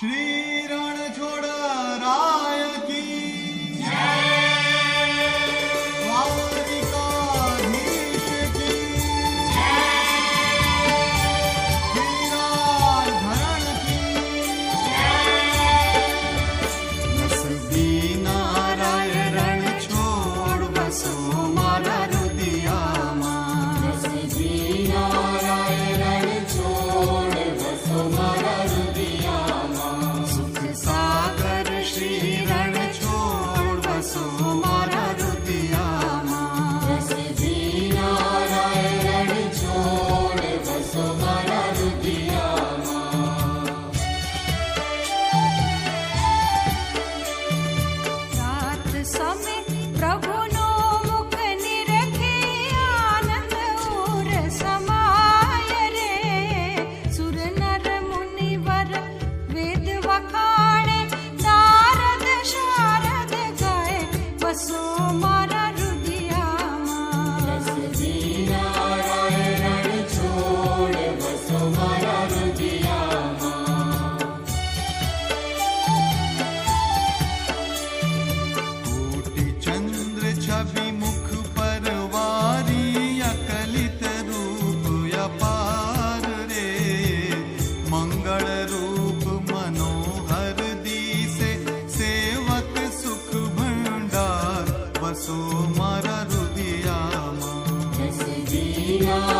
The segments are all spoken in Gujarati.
Shri Ranchhodrai Krishna.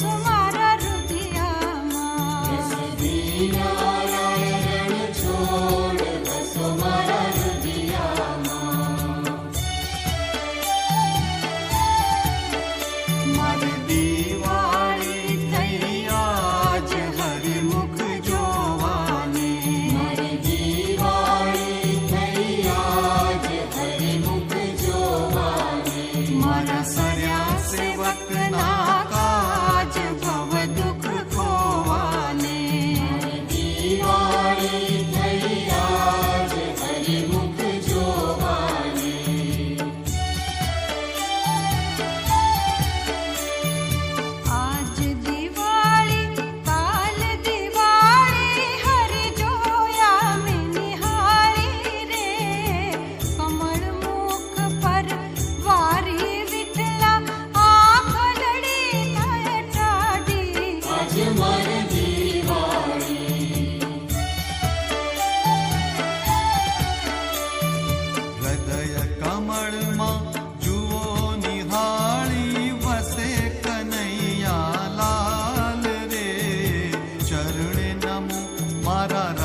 so much. કમળમાં જુઓ નિહાળી વસે કનૈયા રે. ચરણ મારા